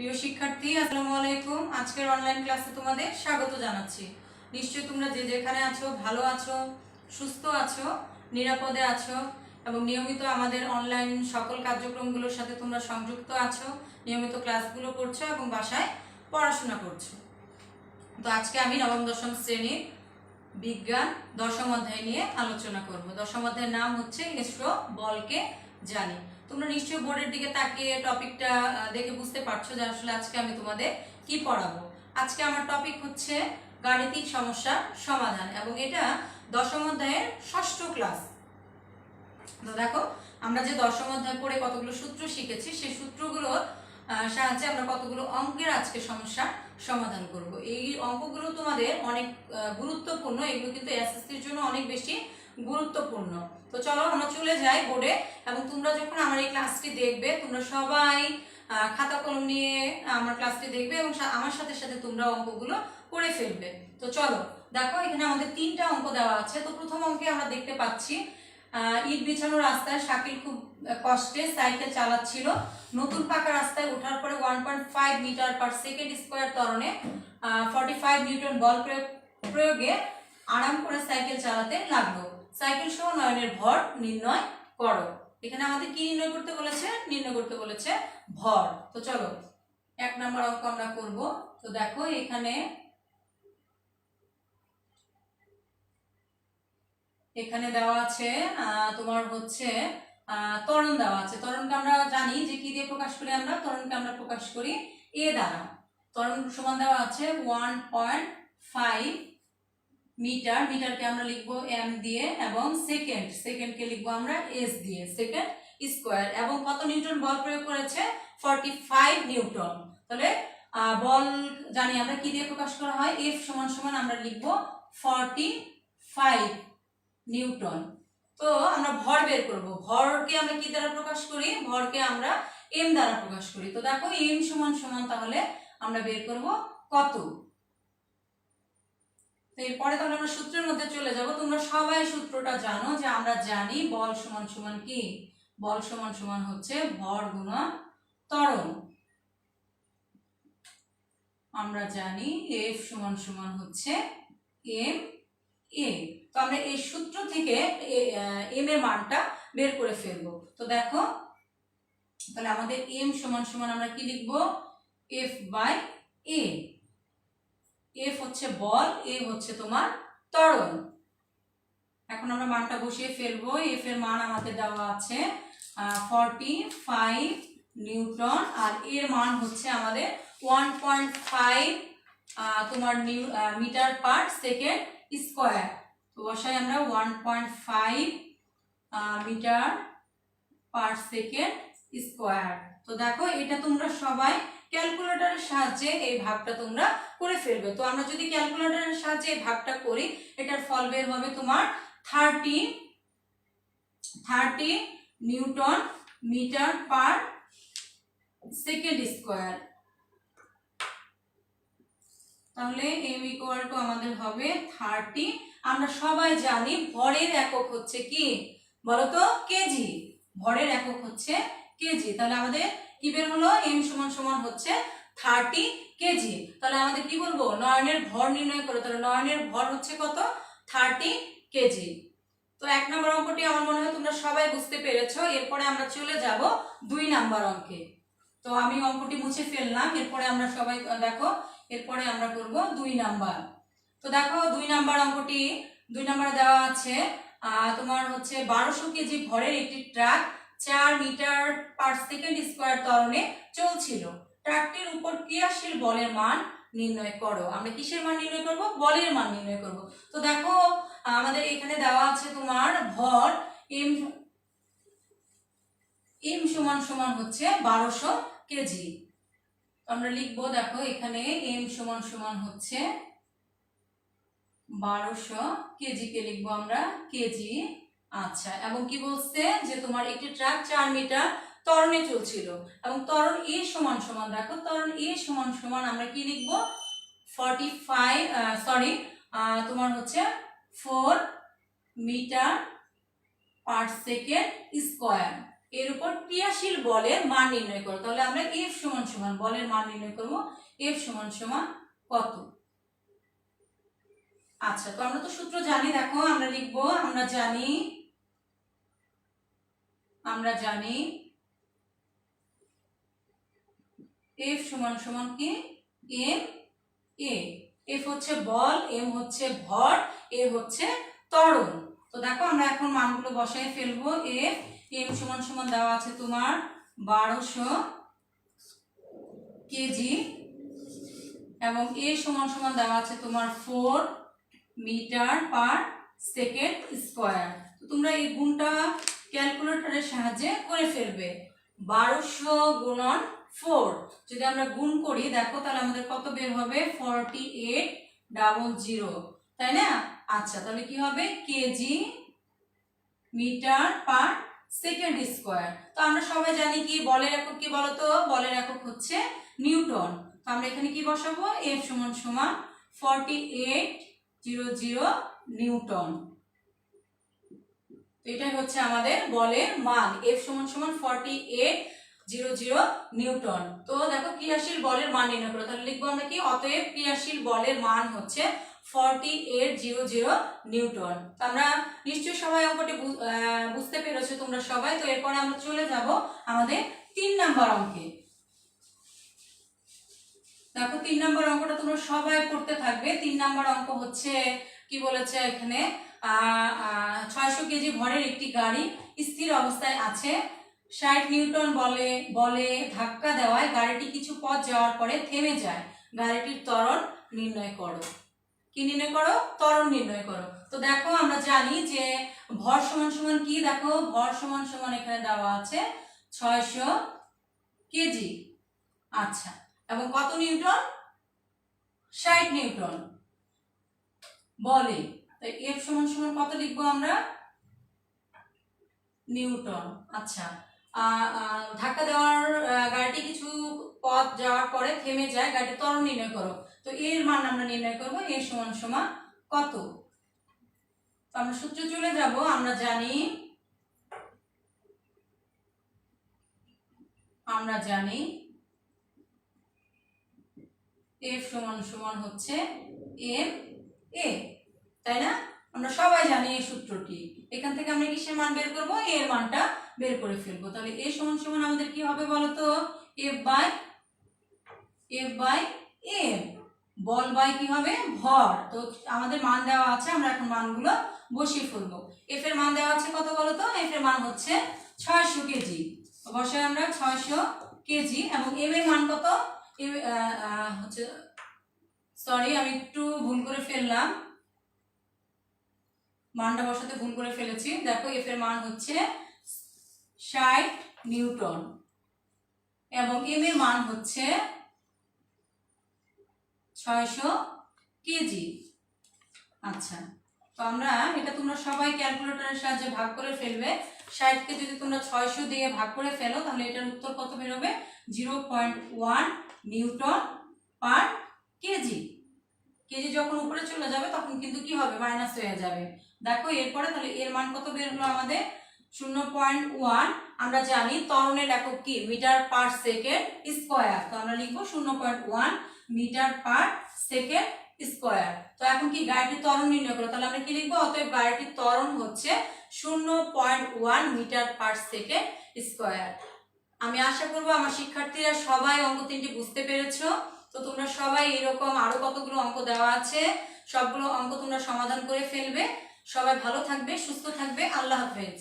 প্রিয় শিক্ষার্থী, আসসালামু আলাইকুম। আজকের অনলাইন ক্লাসে তোমাদের স্বাগত জানাচ্ছি। নিশ্চয়ই তোমরা যে যেখানে আছো, ভালো আছো, সুস্থ আছো, নিরাপদে আছো এবং নিয়মিত আমাদের অনলাইন সকল কার্যক্রমগুলোর সাথে তোমরা সংযুক্ত আছো, নিয়মিত ক্লাসগুলো করছ এবং বাসায় পড়াশোনা করছ। তো আজকে আমি নবম, দশম শ্রেণির বিজ্ঞান দশম অধ্যায় নিয়ে আলোচনা করব। দশম অধ্যায়ের নাম হচ্ছে এসো বলকে জানি। তোমরা নিশ্চয়ই বোর্ডের দিকে তাকিয়ে টপিকটা দেখে বুঝতে পারছ যে আসলে আজকে আমি তোমাদের কি পড়াবো। আজকে আমার টপিক হচ্ছে গাণিতিক সমস্যার সমাধান এবং এটা দশম অধ্যায়ের ষষ্ঠ ক্লাস তো দেখো আমরা যে দশম অধ্যায় পড়ে কতগুলো সূত্র শিখেছি সেই সূত্রগুলোর আহ, সাহায্যে আমরা কতগুলো অঙ্কের আজকে সমস্যার সমাধান করব। এই অঙ্কগুলো তোমাদের অনেক গুরুত্বপূর্ণ এগুলো কিন্তু এসএসসির জন্য অনেক বেশি গুরুত্বপূর্ণ। তো চলো আমরা চলে যাই বোর্ডে এবং তোমরা যখন আমার এই ক্লাসটি দেখবে, তোমরা সবাই খাতা কলম নিয়ে আমার ক্লাসটি দেখবে এবং আমার সাথে সাথে তোমরা অঙ্কগুলো করে ফেলবে। তো চলো, দেখো এখানে আমাদের তিনটা অঙ্ক দেওয়া আছে। তো প্রথম অঙ্কে আমরা দেখতে পাচ্ছি ইট বিছানো রাস্তায় শাকিল খুব কষ্টে সাইকেল চালাচ্ছিল। নতুন পাকা রাস্তায় ওঠার পরে one point five metre per second square ত্বরণে forty five newton বল প্রয়োগে আরাম করে সাইকেল চালাতে লাগল। সাইকেল সহ নয়নের ভর নির্ণয় করো। এখানে আমাদের কি নির্ণয় করতে বলেছে? নির্ণয় করতে বলেছে ভর। তো চলো এক নম্বর অঙ্ক আমরা করব। তো দেখো এখানে এখানে দেওয়া আছে তোমার হচ্ছে আহ, ত্বরণ দেওয়া আছে। ত্বরণকে আমরা জানি যে কি দিয়ে প্রকাশ করি আমরা? ত্বরণকে আমরা প্রকাশ করি এ দ্বারা। ত্বরণ সমান দেওয়া আছে ওয়ান পয়েন্ট ফাইভ মিটার, মিটারকে আমরা লিখব এম দিয়ে এবং সেকেন্ড সেকেন্ডকে লিখব আমরা এস দিয়ে সেকেন্ড স্কোয়ার এবং কত নিউটন বল প্রয়োগ করেছে? Forty five newton. তাহলে বল জানি আমরা কি দিয়ে প্রকাশ করা হয়? এফ সমান সমান আমরা লিখব ফর্টি ফাইভ নিউটন। তো আমরা ভর বের করব। ভরকে আমরা কি দ্বারা প্রকাশ করি? ভরকে আমরা এম দ্বারা প্রকাশ করি। তো দেখো এম সমান সমান তাহলে আমরা বের করব কত? এরপরে তাহলে আমরা সূত্রের মধ্যে চলে যাব। তোমরা সবাই সূত্রটা জানো যে আমরা জানি বল সমান সমান কি? বল সমান সমান হচ্ছে ভর গুণন ত্বরণ আমরা জানি এফ সমান সমান হচ্ছে এম এ তো আমরা এই সূত্র থেকে এম এর মানটা বের করে ফেলব। তো দেখো, তাহলে আমাদের এম সমান সমান আমরা কি লিখব? এফ বাই এ এফ হচ্ছে বল এ হচ্ছে তোমার ত্বরণ। এখন আমরা মানটা বসিয়ে ফেলব। এফ এর মান আমাদের দেওয়া আছে ফর্টি ফাইভ নিউটন আর এর মান হচ্ছে আমাদের ওয়ান পয়েন্ট ফাইভ তোমার new metre per second square. তো বসাই আমরা one point five metre per second square. তো দেখো, এটা তোমরা সবাই ক্যালকুলেটরের সাহায্যে এই ভাগটা তোমরা করে ফেলবে। তো আমরা যদি ক্যালকুলেটরের সাহায্যে ভাগটা করি, এটার ফল বের হবে তোমার thirty thirty newton metre per second square. তাহলে এম ইকুয়াল টু আমাদের হবে থার্টি আমরা সবাই জানি ভরের একক হচ্ছে কি? বলতো কেজি ভরের একক হচ্ছে কেজি তাহলে আমাদের কি বের হলো? এম সমান সমান হচ্ছে থার্টি কেজি। তাহলে আমাদের কি বলব? নয়নের ভর নির্ণয় করে। তাহলে নয়নের ভর হচ্ছে কত? Thirty kg. তো এক নম্বর অঙ্কটি আমার মনে হয় তোমরা সবাই বুঝতে পেরেছ। এরপরে আমরা চলে যাব দুই নাম্বার অঙ্কে। তো আমি অঙ্কটি মুছে ফেললাম। এরপরে আমরা সবাই, দেখো, এরপরে আমরা করব দুই নাম্বার। তো দেখো, দুই নাম্বার অঙ্কটি, দুই নাম্বারে দেওয়া আছে তোমার হচ্ছে বারোশো কেজি ভরের একটি ট্রাক চার মিটার পার সেকেন্ড স্কোয়ার ত্বরণে চলছিল। ট্রাকটির উপর ক্রিয়াশীল বলের মান নির্ণয় করো। আমরা কিসের মান নির্ণয় করব? বলের মান নির্ণয় করব। তো দেখো, আমাদের এখানে দেওয়া আছে তোমার ভর এম এম সমান সমান হচ্ছে বারোশো কেজি। আমরা লিখব, দেখো, এখানে এম সমান সমান হচ্ছে বারোশো কেজি কে লিখব আমরা? কেজি। আচ্ছা এবং কি বলছে? যে তোমার একটি ট্রাক চার মিটার ত্বরণে চলছিল। এবং ত্বরণ এ সমান সমান, দেখো ত্বরণ এ সমান সমান আমরা কি লিখব? ফর্টি ফাইভ সরি তোমার হচ্ছে four metre per second square এর উপর ক্রিয়াশীল বলের মান নির্ণয় করো। তাহলে আমরা এফ সমান সমান সমান বলের মান নির্ণয় করব। এফ সমান সমান কত? আচ্ছা তো আমরা তো সূত্র জানি, দেখো আমরা লিখব, আমরা জানি আমরা জানি এফ সমান সমান কি এম এ এফ হচ্ছে বল এম হচ্ছে ভর এ হচ্ছে ত্বরণ তো দেখো আমরা এখন মানগুলো বসায় ফেলব। এফ এম সমান সমান দেওয়া আছে তোমার বারোশো কেজি। এবং এ সমান সমান দেওয়া আছে তোমার four metre per second square তো তোমরা এই গুণটা ক্যালকুলেটরের সাহায্যে করে ফেলবে। বারোশো গুণন ফোর যদি আমরা গুণ করি, দেখো তাহলে আমাদের কত বের হবে? ফর্টি এইট ডাবল জিরো তাই না? আচ্ছা তাহলে কি হবে? Kg metre per second square তো আমরা সবাই জানি কি? বলের একক কি বলতো? বলের একক হচ্ছে নিউটন। তো আমরা এখানে কি বসাবো? এফ সমান সমান forty eight zero zero newton এটাই হচ্ছে আমাদের বলের মান। এফ সমান সমান forty eight zero zero newton. তো দেখো ক্রিয়াশীল বলের মান নির্ণয় করো। তাহলে লিখব আমরা কি? অতএব ক্রিয়াশীল বলের মান হচ্ছে forty eight zero zero newton. তো আমরা নিশ্চয়ই সবাই অঙ্কটি বুঝতে পেরেছ তোমরা সবাই। তো এরপরে আমরা চলে যাব আমাদের তিন নাম্বার অঙ্কে। দেখো তিন নম্বর অঙ্কটা তোমরা সবাই পড়তে থাকবে। তিন নম্বর অঙ্ক হচ্ছে, কি বলেছে এখানে? ছয়শো কেজি ভরের একটি গাড়ি স্থির অবস্থায় আছে। ষাট নিউটন বলে বলে ধাক্কা দেওয়ায় গাড়িটি কিছু পথ যাওয়ার পরে থেমে যায়। গাড়িটির ত্বরণ নির্ণয় করো। কি নির্ণয় করো? ত্বরণ নির্ণয় করো। তো দেখো, আমরা জানি যে ভর সমান সমান কি? দেখো, ভর সমান সমান এখানে দেওয়া আছে ছয়শো কেজি। আচ্ছা এবং কত নিউটন? ষাট নিউটন। বলে তাই এফ সমান সমান কত লিখব আমরা? নিউটন। আচ্ছা ধাক্কা দেওয়ার গাড়িটি কিছু পথ যাওয়ার পরে থেমে যায়। গাড়ি ত্বরণ নির্ণয় করো। তো এর মান আমরা নির্ণয় করব। এর সমান সমান কত? আমরা সূত্রে চলে যাব। আমরা জানি আমরা জানি এফ সমান সমান হচ্ছে এম এ, তাই না? আমরা সবাই জানি এই সূত্রটি। এখান থেকে আমরা কিসের মান বের করব? এর মানটা বের করে ফেলব। তাহলে এ সমান সমান আমাদের কি হবে বলতো? F by F by M ball by কি হবে? ভর। তো আমাদের মান দেওয়া আছে, আমরা এখন মানগুলো বসিয়ে ফেলব। এফ এর মান দেওয়া আছে কত বলতো? এফ এর মান হচ্ছে ছয়শো কেজি। বসাই আমরা ছয়শো কেজি। এবং এম এর মান কত? এম হচ্ছে সরি আমি একটু ভুল করে ফেললাম। মানটা বসাতে ভুল করে ফেলেছি। দেখো এফ এর মান হচ্ছে ষাট নিউটন। এবং এম এর মান হচ্ছে ছয়শো কেজি। আচ্ছা তো আমরা এটা তোমরা সবাই ক্যালকুলেটরের সাহায্যে ভাগ করে ফেলবে। ষাটকে যদি তোমরা ছয়শো দিয়ে ভাগ করে ফেলো, তাহলে এটার উত্তর কত বেরোবে? Zero point one newton per kg. Kg যখন উপরে চলে যাবে, তখন কিন্তু কি হবে? মাইনাস হয়ে যাবে। দেখো, এরপরে তাহলে এর মান কত বের হলো আমাদের? শূন্য পয়েন্ট ওয়ান, আমরা জানি তরণের একক কি? Metre per second square. তো আমরা লিখব শূন্য point one metre per second square. তো এখন কি গাড়িটির ত্বরণ নির্ণয় করো তাহলে আমরা কি লিখব? অতএব গাড়িটির ত্বরণ হচ্ছে শূন্য point one metre per second square. আমি আশা করব আমার শিক্ষার্থীরা সবাই অঙ্ক তিনটি বুঝতে পেরেছ। তো তোমরা সবাই এরকম আরও কতগুলো অঙ্ক দেওয়া আছে, সবগুলো অঙ্ক তোমরা সমাধান করে ফেলবে। সবাই ভালো থাকবে, সুস্থ থাকবে। আল্লাহ হাফেজ।